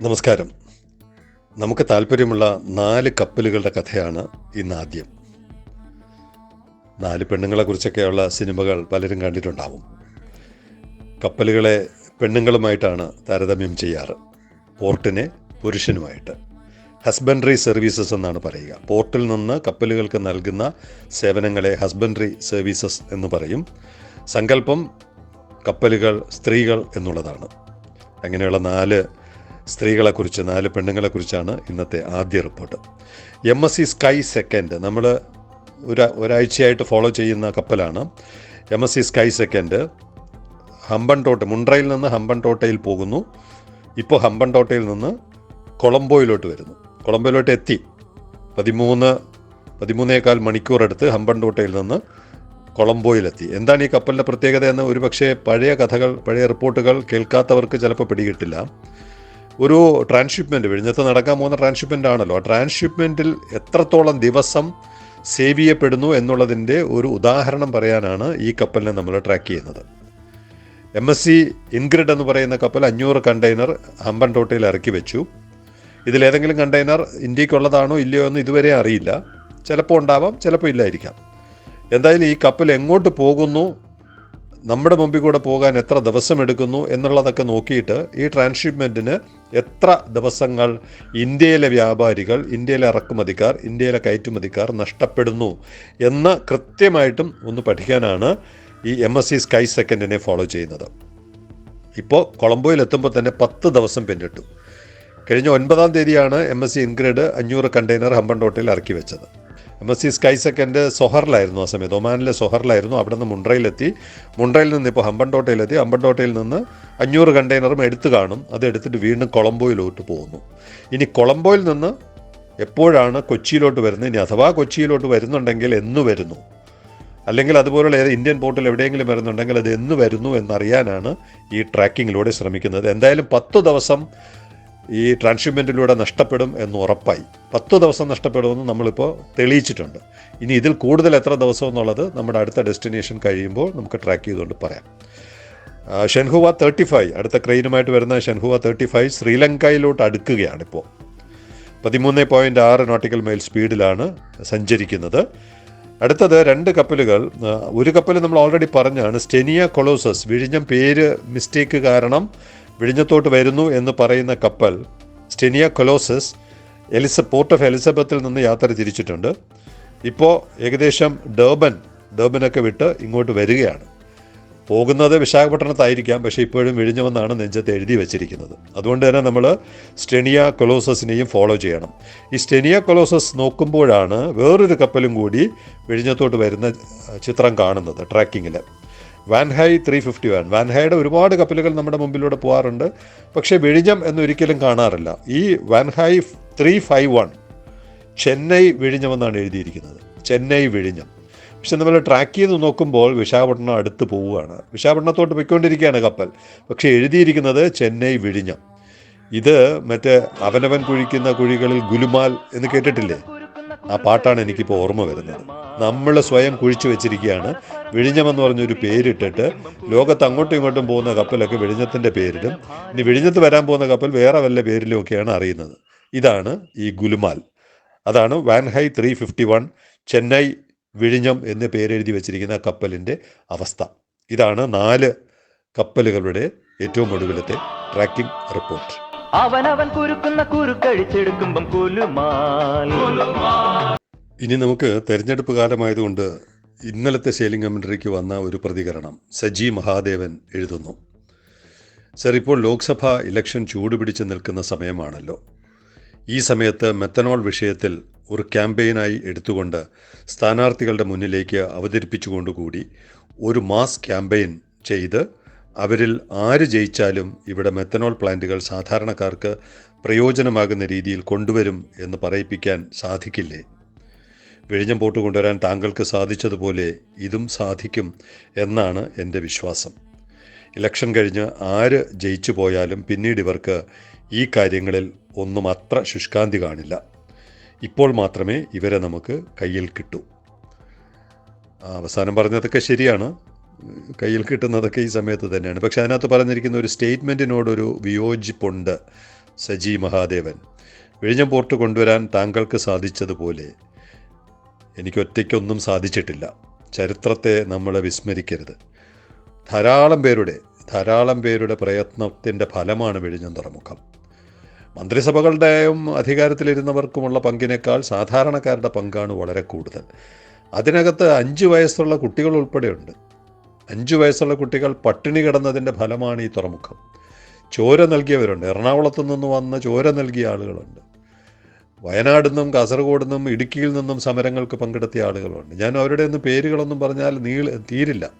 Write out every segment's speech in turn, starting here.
നമസ്കാരം. നമുക്ക് താല്പര്യമുള്ള നാല് കപ്പലുകളുടെ കഥയാണ് ഇന്ന് ആദ്യം. നാല് പെണ്ണുങ്ങളെ കുറിച്ചൊക്കെയുള്ള സിനിമകൾ പലരും കണ്ടിട്ടുണ്ടാവും. കപ്പലുകളെ പെണ്ണുങ്ങളുമായിട്ടാണ് താരതമ്യം ചെയ്യാറ്. പോർട്ടിനെ പുരുഷനുമായിട്ട്. ഹസ്ബൻഡറി സർവീസസ് എന്നാണ് പറയുക. പോർട്ടിൽ നിന്ന് കപ്പലുകൾക്ക് നൽകുന്ന സേവനങ്ങളെ ഹസ്ബൻഡറി സർവീസസ് എന്ന് പറയും. സങ്കല്പം കപ്പലുകൾ സ്ത്രീകൾ എന്നുള്ളതാണ്. അങ്ങനെയുള്ള നാല് സ്ത്രീകളെക്കുറിച്ച് നാല് പെണ്ണുങ്ങളെക്കുറിച്ചാണ് ഇന്നത്തെ ആദ്യ report. M S C sky second നമ്മൾ ഒരു ഒരാഴ്ചയായിട്ട് ഫോളോ ചെയ്യുന്ന കപ്പലാണ്. M S C sky second Hambantota മുണ്ട്രയിൽ നിന്ന് ഹമ്പൻ ടോട്ടയിൽ പോകുന്നു. ഇപ്പോൾ ഹമ്പൻ ടോട്ടയിൽ നിന്ന് കൊളംബോയിലോട്ട് വരുന്നു. കൊളംബോയിലോട്ട് എത്തി. പതിമൂന്ന് പതിമൂന്നേകാൽ മണിക്കൂർ എടുത്ത് ഹമ്പൻ ടോട്ടയിൽ നിന്ന് കൊളംബോയിലെത്തി. എന്താണ് ഈ കപ്പലിന്റെ പ്രത്യേകത എന്ന് ഒരുപക്ഷെ പഴയ കഥകൾ പഴയ റിപ്പോർട്ടുകൾ കേൾക്കാത്തവർക്ക് ചിലപ്പോൾ പിടികിട്ടില്ല. ഒരു ട്രാൻസ്ഷിപ്മെന്റ് വിഴിഞ്ഞത്ത് നടക്കാൻ പോകുന്ന ട്രാൻസ്ഷിപ്മെന്റ് ആണല്ലോ. ആ ട്രാൻസ്ഷിപ്മെന്റിൽ എത്രത്തോളം ദിവസം സേവ് ചെയ്യപ്പെടുന്നു എന്നുള്ളതിന്റെ ഒരു ഉദാഹരണം പറയാനാണ് ഈ കപ്പലിനെ നമ്മൾ ട്രാക്ക് ചെയ്യുന്നത്. എം എസ് സി ഇൻഗ്രിഡ് എന്ന് പറയുന്ന കപ്പൽ അഞ്ഞൂറ് കണ്ടെയ്നർ അമ്പൻ ടോട്ടയിൽ ഇറക്കി വെച്ചു. ഇതിലേതെങ്കിലും കണ്ടെയ്നർ ഇന്ത്യക്കുള്ളതാണോ ഇല്ലയോ എന്ന് ഇതുവരെ അറിയില്ല. ചിലപ്പോൾ ഉണ്ടാവാം ചിലപ്പോൾ ഇല്ലായിരിക്കാം. എന്തായാലും ഈ കപ്പൽ എങ്ങോട്ട് പോകുന്നു നമ്മുടെ മുമ്പിൽ കൂടെ പോകാൻ എത്ര ദിവസം എടുക്കുന്നു എന്നുള്ളതൊക്കെ നോക്കിയിട്ട് ഈ ട്രാൻസ്ഷിപ്മെന്റിന് എത്ര ദിവസങ്ങൾ ഇന്ത്യയിലെ വ്യാപാരികൾ ഇന്ത്യയിലെ ഇറക്കുമതിക്കാർ ഇന്ത്യയിലെ കയറ്റുമതിക്കാർ നഷ്ടപ്പെടുന്നു എന്ന് കൃത്യമായിട്ടും ഒന്ന് പഠിക്കാനാണ് ഈ എം എസ് സി സ്കൈ സെക്കൻഡിനെ ഫോളോ ചെയ്യുന്നത്. ഇപ്പോൾ കൊളംബോയിൽ എത്തുമ്പോൾ തന്നെ പത്ത് ദിവസം പിന്നിട്ടു. കഴിഞ്ഞ ഒൻപതാം തീയതിയാണ് എം എസ് സി ഇൻഗ്രേഡ് അഞ്ഞൂറ് കണ്ടെയ്നർ ഹമ്പൻടോട്ടയിൽ ഇറക്കി വെച്ചത്. M S C sky second സൊഹറിലായിരുന്നു ആ സമയത്ത്. ഒമാനിലെ സൊഹറിലായിരുന്നു അവിടെ നിന്ന് മുണ്ട്രയിലെത്തി മുണ്ട്രയിൽ നിന്ന് ഇപ്പോൾ ഹമ്പൻടോട്ടയിലെത്തി ഹമ്പൻടോട്ടയിൽ നിന്ന് അഞ്ഞൂറ് കണ്ടെയ്നറും എടുത്തു കാണും. അത് എടുത്തിട്ട് വീണ്ടും കൊളംബോയിലോട്ട് പോകുന്നു. ഇനി കൊളംബോയിൽ നിന്ന് എപ്പോഴാണ് കൊച്ചിയിലോട്ട് വരുന്നത്? ഇനി അഥവാ കൊച്ചിയിലോട്ട് വരുന്നുണ്ടെങ്കിൽ എന്ന് വരുന്നു. അല്ലെങ്കിൽ അതുപോലുള്ള ഏത് ഇന്ത്യൻ പോർട്ടിൽ എവിടെയെങ്കിലും വരുന്നുണ്ടെങ്കിൽ അത് എന്ന് വരുന്നു എന്നറിയാനാണ് ഈ ട്രാക്കിങ്ങിലൂടെ ശ്രമിക്കുന്നത്. എന്തായാലും പത്ത് ദിവസം ഈ ട്രാൻസ്ഷിപ്മെന്റിലൂടെ നഷ്ടപ്പെടും എന്ന് ഉറപ്പായി. പത്ത് ദിവസം നഷ്ടപ്പെടുമെന്ന് നമ്മളിപ്പോൾ തെളിയിച്ചിട്ടുണ്ട്. ഇനി ഇതിൽ കൂടുതൽ എത്ര ദിവസം എന്നുള്ളത് നമ്മുടെ അടുത്ത ഡെസ്റ്റിനേഷൻ കഴിയുമ്പോൾ നമുക്ക് ട്രാക്ക് ചെയ്തുകൊണ്ട് പറയാം. ഷെൻഹുവ തേർട്ടി ഫൈവ് അടുത്ത ക്രെയിനുമായിട്ട് വരുന്ന ഷെൻഹുവ തേർട്ടി ഫൈവ് ശ്രീലങ്കയിലോട്ട് അടുക്കുകയാണ് ഇപ്പോൾ പതിമൂന്ന് പോയിന്റ് ആറ് നോട്ടിക്കൽ മൈൽ സ്പീഡിലാണ് സഞ്ചരിക്കുന്നത്. അടുത്തത് രണ്ട് കപ്പലുകൾ ഒരു കപ്പൽ നമ്മൾ ഓൾറെഡി പറഞ്ഞാണ് സ്റ്റെനിയ കൊളോസസ് വിഴിഞ്ഞം പേര് മിസ്റ്റേക്ക് കാരണം വിഴിഞ്ഞത്തോട്ട് വരുന്നു എന്ന് പറയുന്ന കപ്പൽ Stenia Colossus Eliza port of എലിസബത്തിൽ നിന്ന് യാത്ര തിരിച്ചിട്ടുണ്ട്. ഇപ്പോൾ ഏകദേശം ഡേബൻ ഡേബനൊക്കെ വിട്ട് ഇങ്ങോട്ട് വരികയാണ്. പോകുന്നത് വിശാഖപട്ടണത്തായിരിക്കാം പക്ഷേ ഇപ്പോഴും വിഴിഞ്ഞുവെന്നാണ് നെഞ്ചത്ത് എഴുതി വെച്ചിരിക്കുന്നത്. അതുകൊണ്ട് തന്നെ നമ്മൾ സ്റ്റെനിയ കൊലോസസിനെയും ഫോളോ ചെയ്യണം. ഈ സ്റ്റെനിയ കൊലോസസ് നോക്കുമ്പോഴാണ് വേറൊരു കപ്പലും കൂടി വിഴിഞ്ഞത്തോട്ട് വരുന്ന ചിത്രം കാണുന്നത് ട്രാക്കിങ്ങിൽ Wan Hai three fifty one വാൻഹൈയുടെ ഒരുപാട് കപ്പലുകൾ നമ്മുടെ മുമ്പിലൂടെ പോകാറുണ്ട് പക്ഷേ വിഴിഞ്ഞം എന്നൊരിക്കലും കാണാറില്ല. ഈ Wan Hai three five one Chennai വിഴിഞ്ഞം എന്നാണ് എഴുതിയിരിക്കുന്നത്. ചെന്നൈ വിഴിഞ്ഞം. പക്ഷെ നമ്മൾ ട്രാക്ക് ചെയ്ത് നോക്കുമ്പോൾ വിശാഖപട്ടണം അടുത്ത് പോവുകയാണ്. വിശാഖപട്ടണത്തോട്ട് പോയിക്കൊണ്ടിരിക്കുകയാണ് കപ്പൽ. പക്ഷേ എഴുതിയിരിക്കുന്നത് ചെന്നൈ വിഴിഞ്ഞം. ഇത് മറ്റേ അവനവൻ കുഴിക്കുന്ന കുഴികളിൽ ഗുലുമാൽ എന്ന് കേട്ടിട്ടില്ലേ? ആ പാട്ടാണ് എനിക്കിപ്പോൾ ഓർമ്മ വരുന്നത്. നമ്മൾ സ്വയം കുഴിച്ചു വെച്ചിരിക്കുകയാണ്. വിഴിഞ്ഞമെന്ന് പറഞ്ഞൊരു പേരിട്ടിട്ട് ലോകത്ത് അങ്ങോട്ടും ഇങ്ങോട്ടും പോകുന്ന കപ്പലൊക്കെ വിഴിഞ്ഞത്തിന്റെ പേരിലും ഇനി വിഴിഞ്ഞത്ത് വരാൻ പോകുന്ന കപ്പൽ വേറെ വല്ല പേരിലും ഒക്കെയാണ് അറിയുന്നത്. ഇതാണ് ഈ ഗുലുമാൽ. അതാണ് Wan Hai three fifty one Chennai വിഴിഞ്ഞം എന്ന് പേരെഴുതി വെച്ചിരിക്കുന്ന കപ്പലിന്റെ അവസ്ഥ. ഇതാണ് നാല് കപ്പലുകളുടെ ഏറ്റവും ഒടുവിലത്തെ ട്രാക്കിംഗ് റിപ്പോർട്ട്. അവനവൻ കുരുക്കുന്ന കുരുക്കഴിച്ചെടുക്കുമ്പം കുലുമാൽ. ഇനി നമുക്ക് തെരഞ്ഞെടുപ്പ് കാലമായതുകൊണ്ട് ഇന്നലത്തെ സെയിലിംഗ് കമന്ററിക്ക് വന്ന ഒരു പ്രതികരണം സജി മഹാദേവൻ എഴുതുന്നു. സർ ഇപ്പോൾ ലോക്സഭ ഇലക്ഷൻ ചൂടുപിടിച്ച് നിൽക്കുന്ന സമയമാണല്ലോ. ഈ സമയത്ത് മെത്തനോൾ വിഷയത്തിൽ ഒരു ക്യാമ്പയിനായി എടുത്തുകൊണ്ട് സ്ഥാനാർത്ഥികളുടെ മുന്നിലേക്ക് അവതരിപ്പിച്ചുകൊണ്ടുകൂടി ഒരു മാസ് ക്യാമ്പയിൻ ചെയ്ത് അവരിൽ ആര് ജയിച്ചാലും ഇവിടെ മെത്തനോൾ പ്ലാന്റുകൾ സാധാരണക്കാർക്ക് പ്രയോജനമാകുന്ന രീതിയിൽ കൊണ്ടുവരും എന്ന് പറയിപ്പിക്കാൻ സാധിക്കില്ലേ? വിഴിഞ്ഞം പോട്ട് കൊണ്ടുവരാൻ താങ്കൾക്ക് സാധിച്ചതുപോലെ ഇതും സാധിക്കും എന്നാണ് എന്റെ വിശ്വാസം. ഇലക്ഷൻ കഴിഞ്ഞ് ആര് ജയിച്ചു പോയാലും പിന്നീട് ഇവർക്ക് ഈ കാര്യങ്ങളിൽ ഒന്നും അത്ര ശുഷ്കാന്തി കാണില്ല. ഇപ്പോൾ മാത്രമേ ഇവരെ നമുക്ക് കയ്യിൽ കിട്ടൂ. അവസാനം പറഞ്ഞതൊക്കെ ശരിയാണ്. കയ്യിൽ കിട്ടുന്നതൊക്കെ ഈ സമയത്ത് തന്നെയാണ്. പക്ഷെ അതിനകത്ത് പറഞ്ഞിരിക്കുന്ന ഒരു സ്റ്റേറ്റ്മെന്റിനോടൊരു വിയോജിപ്പുണ്ട് സജി മഹാദേവൻ. വിഴിഞ്ഞം പോർട്ട് കൊണ്ടുവരാൻ താങ്കൾക്ക് സാധിച്ചതുപോലെ എനിക്കൊറ്റയ്ക്കൊന്നും സാധിച്ചിട്ടില്ല. ചരിത്രത്തെ നമ്മൾ വിസ്മരിക്കരുത്. ധാരാളം പേരുടെ ധാരാളം പേരുടെ പ്രയത്നത്തിന്റെ ഫലമാണ് വിഴിഞ്ഞം തുറമുഖം. മന്ത്രിസഭകളുടെയും അധികാരത്തിലിരുന്നവർക്കുമുള്ള പങ്കിനേക്കാൾ സാധാരണക്കാരുടെ പങ്കാണ് വളരെ കൂടുതൽ. അതിനകത്ത് അഞ്ച് വയസ്സുള്ള കുട്ടികൾ ഉൾപ്പെടെയുണ്ട്. അഞ്ച് വയസ്സുള്ള കുട്ടികൾ പട്ടിണി കിടന്നതിന്റെ ഫലമാണ് ഈ തുറമുഖം. ചോര നൽകിയവരുണ്ട്. എറണാകുളത്തു നിന്ന് വന്ന് ചോര നൽകിയ ആളുകളുണ്ട്. വയനാട് നിന്നും കാസർഗോഡ് നിന്നും ഇടുക്കിയിൽ നിന്നും സമരങ്ങൾക്ക് പങ്കെടുത്തിയ ആളുകളുണ്ട്. ഞാൻ അവരുടെ ഒന്നും പേരുകളൊന്നും പറഞ്ഞാൽ നീള തീരില്ല.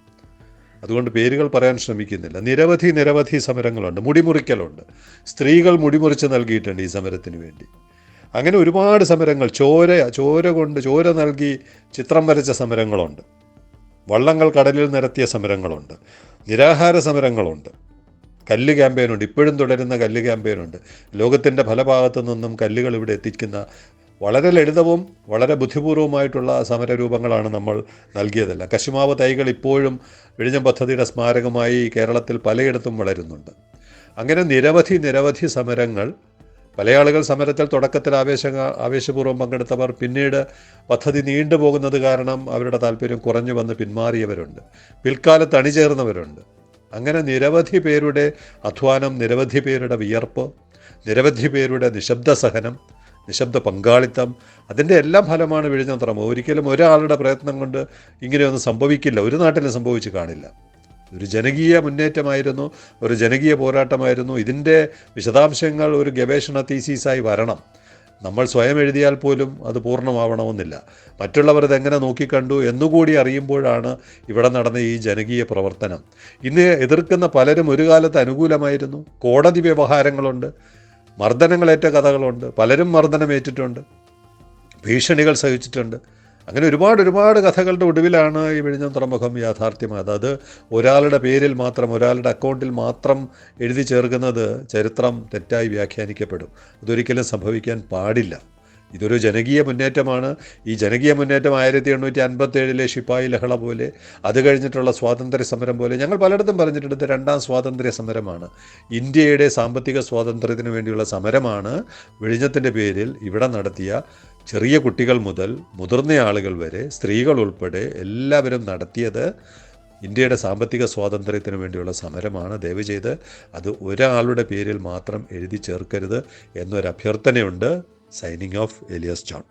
അതുകൊണ്ട് പേരുകൾ പറയാൻ ശ്രമിക്കുന്നില്ല. നിരവധി നിരവധി സമരങ്ങളുണ്ട്. മുടിമുറിക്കലുണ്ട്. സ്ത്രീകൾ മുടിമുറിച്ച് നൽകിയിട്ടുണ്ട് ഈ സമരത്തിന് വേണ്ടി. അങ്ങനെ ഒരുപാട് സമരങ്ങൾ. ചോര ചോര കൊണ്ട് ചോര നൽകി ചിത്രം വരച്ച സമരങ്ങളുണ്ട്. വള്ളങ്ങൾ കടലിൽ നിരത്തിയ സമരങ്ങളുണ്ട്. നിരാഹാര സമരങ്ങളുണ്ട്. കല്ല് ക്യാമ്പയിനുണ്ട് ഇപ്പോഴും തുടരുന്ന കല്ല് ക്യാമ്പയിനുണ്ട് ലോകത്തിന്റെ പല ഭാഗത്തു നിന്നും കല്ലുകൾ ഇവിടെ എത്തിക്കുന്ന വളരെ ലളിതവും വളരെ ബുദ്ധിപൂർവമായിട്ടുള്ള സമരരൂപങ്ങളാണ് നമ്മൾ നൽകിയതല്ല. കശുമാവ് തൈകൾ ഇപ്പോഴും വിഴിഞ്ഞം പദ്ധതിയുടെ സ്മാരകമായി കേരളത്തിൽ പലയിടത്തും വളരുന്നുണ്ട്. അങ്ങനെ നിരവധി നിരവധി സമരങ്ങൾ പല ആളുകൾ സമരത്തിൽ തുടക്കത്തിൽ ആവേശ ആവേശപൂർവം പങ്കെടുത്തവർ പിന്നീട് പദ്ധതി നീണ്ടുപോകുന്നത് കാരണം അവരുടെ താല്പര്യം കുറഞ്ഞു വന്ന് പിന്മാറിയവരുണ്ട്. പിൽക്കാലത്ത് അണിചേർന്നവരുണ്ട്. അങ്ങനെ നിരവധി പേരുടെ അധ്വാനം നിരവധി പേരുടെ വിയർപ്പ് നിരവധി പേരുടെ നിശബ്ദ സഹനം നിശബ്ദ പങ്കാളിത്തം അതിന്റെ എല്ലാം ഫലമാണ് വിഴിഞ്ഞ തുറമുഖം ഒരിക്കലും ഒരാളുടെ പ്രയത്നം കൊണ്ട് ഇങ്ങനെയൊന്നും സംഭവിക്കില്ല. ഒരു നാട്ടിലും സംഭവിച്ച് കാണില്ല. ഒരു ജനകീയ മുന്നേറ്റമായിരുന്നു ഒരു ജനകീയ പോരാട്ടമായിരുന്നു. ഇതിന്റെ വിശദാംശങ്ങൾ ഒരു ഗവേഷണ തീസീസായി വരണം. നമ്മൾ സ്വയം എഴുതിയാൽ പോലും അത് പൂർണമാവണമെന്നില്ല. മറ്റുള്ളവർ ഇതെങ്ങനെ നോക്കിക്കണ്ടു എന്നുകൂടി അറിയുമ്പോഴാണ് ഇവിടെ നടന്ന ഈ ജനകീയ പ്രവർത്തനം. ഇന്ന് എതിർക്കുന്ന പലരും ഒരു കാലത്ത് അനുകൂലമായിരുന്നു. കോടതി വ്യവഹാരങ്ങളുണ്ട് മർദ്ദനങ്ങളേറ്റ കഥകളുണ്ട് പലരും മർദ്ദനമേറ്റിട്ടുണ്ട് ഭീഷണികൾ സഹിച്ചിട്ടുണ്ട്. അങ്ങനെ ഒരുപാട് ഒരുപാട് കഥകളുടെ ഒടുവിലാണ് ഈ വിഴിഞ്ഞം തുറമുഖം യാഥാർത്ഥ്യമായത്. അത് ഒരാളുടെ പേരിൽ മാത്രം ഒരാളുടെ അക്കൗണ്ടിൽ മാത്രം എഴുതി ചേർക്കുന്നത് ചരിത്രം തെറ്റായി വ്യാഖ്യാനിക്കപ്പെടും. അതൊരിക്കലും സംഭവിക്കാൻ പാടില്ല. ഇതൊരു ജനകീയ മുന്നേറ്റമാണ്. ഈ ജനകീയ മുന്നേറ്റം ആയിരത്തി എണ്ണൂറ്റി അൻപത്തേഴിലെ ശിപ്പായി ലഹള പോലെ അത് കഴിഞ്ഞിട്ടുള്ള സ്വാതന്ത്ര്യ സമരം പോലെ ഞങ്ങൾ പലയിടത്തും പറഞ്ഞിട്ടുണ്ട് രണ്ടാം സ്വാതന്ത്ര്യ സമരമാണ്. ഇന്ത്യയുടെ സാമ്പത്തിക സ്വാതന്ത്ര്യത്തിന് വേണ്ടിയുള്ള സമരമാണ് വിഴിഞ്ഞത്തിന്റെ പേരിൽ ഇവിടെ നടത്തിയ ചെറിയ കുട്ടികൾ മുതൽ മുതിർന്ന ആളുകൾ വരെ സ്ത്രീകൾ ഉൾപ്പെടെ എല്ലാവരും നടത്തിയത് ഇന്ത്യയുടെ സാമ്പത്തിക സ്വാതന്ത്ര്യത്തിന് വേണ്ടിയുള്ള സമരമാണ്. ദയവ് ചെയ്ത് അത് ഒരാളുടെ പേരിൽ മാത്രം എഴുതി ചേർക്കരുത് എന്നൊരു അഭ്യർത്ഥനയുണ്ട് സൈനിങ് ഓഫ് എലിയസ് ജോൺ.